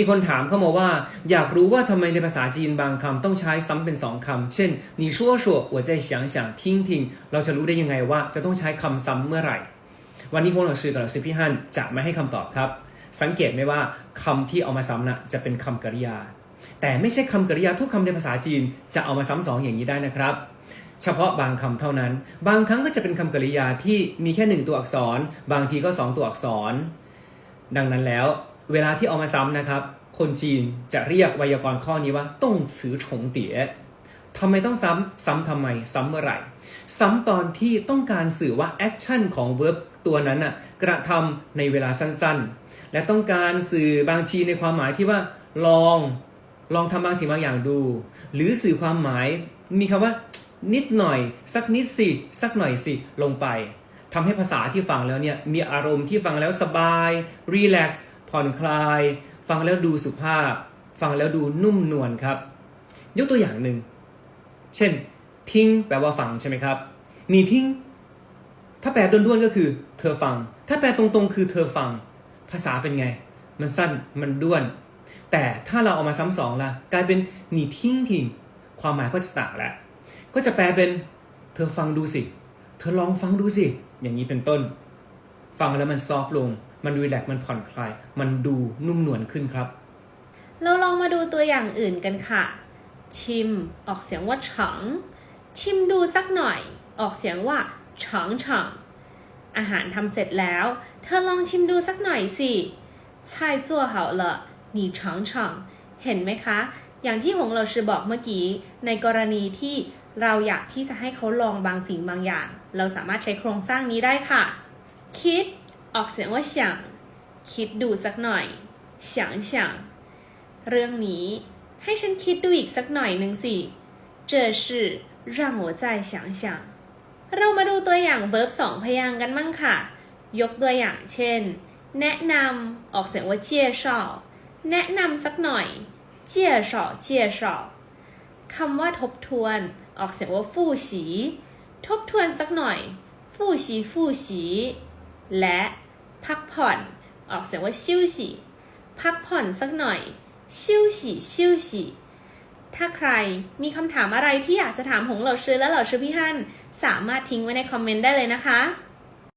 มีคนถามเข้ามาว่า อยากรู้ว่าทำไมในภาษาจีนบางคำต้องใช้ซ้ำเป็นสองคำเช่น你说说我再想想听听เราจะรู้ได้ยังไงว่าจะต้องใช้คำซ้ำเมื่อไหร่ วันนี้พงหลักชื่อกับหลักชื่อพี่ฮั่นจะไม่ให้คำตอบครับ สังเกตไหมว่าคำที่เอามาซ้ำน่ะจะเป็นคำกริยา แต่ไม่ใช่คำกริยาทุกคำในภาษาจีนจะเอามาซ้ำสองอย่างนี้ได้นะครับ เฉพาะบางคำเท่านั้น บางครั้งก็จะเป็นคำกริยาที่มีแค่หนึ่งตัวอักษร บางทีก็สองตัวอักษร ดังนั้นแล้ว เวลาที่เอามาซ้ำนะครับ คนจีนจะเรียกไวยากรณ์ข้อนี้ว่าต้องฉือฉงเตี๋ยทำไมต้องซ้ำ ซ้ำทำไม ซ้ำเมื่อไหร่ ซ้ำตอนที่ต้องการสื่อว่าแอคชั่นของ verb ตัวนั้นน่ะกระทำในเวลาสั้นๆ และต้องการสื่อบางทีในความหมายที่ว่า ลอง ลองทำบางสิ่งบางอย่างดู หรือสื่อความหมายมีคำว่า นิดหน่อย สักนิดสิ สักหน่อยสิ ลงไปทำให้ภาษาที่ฟังแล้วเนี่ยมีอารมณ์ที่ฟังแล้วสบายรีแลกซ์ ผ่อนคลาย ฟังแล้วดูสุภาพ ฟังแล้วดูนุ่มนวลครับ ยกตัวอย่างหนึ่ง เช่น ทิ้งแปลว่าฟังใช่ไหมครับหนีทิ้งถ้าแปลด้วนๆก็คือ เธอฟัง ถ้าแปลตรงๆ คือเธอฟัง ภาษาเป็นไง มันสั้นมันด้วน แต่ถ้าเราเอามาซ้ำสองล่ะ กลายเป็นหนีทิ้งทิ้งความหมายก็จะต่างแล้วก็จะแปลเป็น เธอฟังดูสิ เธอลองฟังดูสิ อย่างนี้เป็นต้น ฟังแล้วมันซอฟต์ลง มันรีแลกซ์มันผ่อนคลาย มันดูนุ่มนวลขึ้นครับ เราลองมาดูตัวอย่างอื่นกันค่ะ ชิม ออกเสียงว่าฉัง ชิมดูสักหน่อย ออกเสียงว่าฉังฉังอาหารทำเสร็จแล้ว เธอลองชิมดูสักหน่อยสิ菜做好了你尝尝เห็นไหมคะ อย่างที่หงเราชื่อบอกเมื่อกี้ ในกรณีที่เราอยากที่จะให้เขาลองบางสิ่งบางอย่าง เราสามารถใช้โครงสร้างนี้ได้ค่ะ คิด ออกเสียงว่า想คิดดูสักหน่อย想想เรื่องนี้ให้ฉันคิดดูอีกสักหน่อยหนึ่งสิ这事让我再想想เรามาดูตัวอย่างเบิร์บสองพยางค์กันมั่งค่ะ ยกตัวอย่างเช่น แนะนำออกเสียงว่าเจียชอแนะนำสักหน่อยเจียชอเจียชอคำว่าทบทวน ออกเสียงว่าฟู่ฉีทบทวนสักหน่อย ฟู่ฉีฟู่ฉี และพักผ่อนออกเสียงว่าชิวฉีพักผ่อนสักหน่อย ชิวฉีชิวฉีถ้าใครมีคำถามอะไรที่อยากจะถามหงเหล่าชื่อและเหล่าชื่อพี่ฮั่นสามารถทิ้งไว้ในคอมเมนต์ได้เลยนะคะ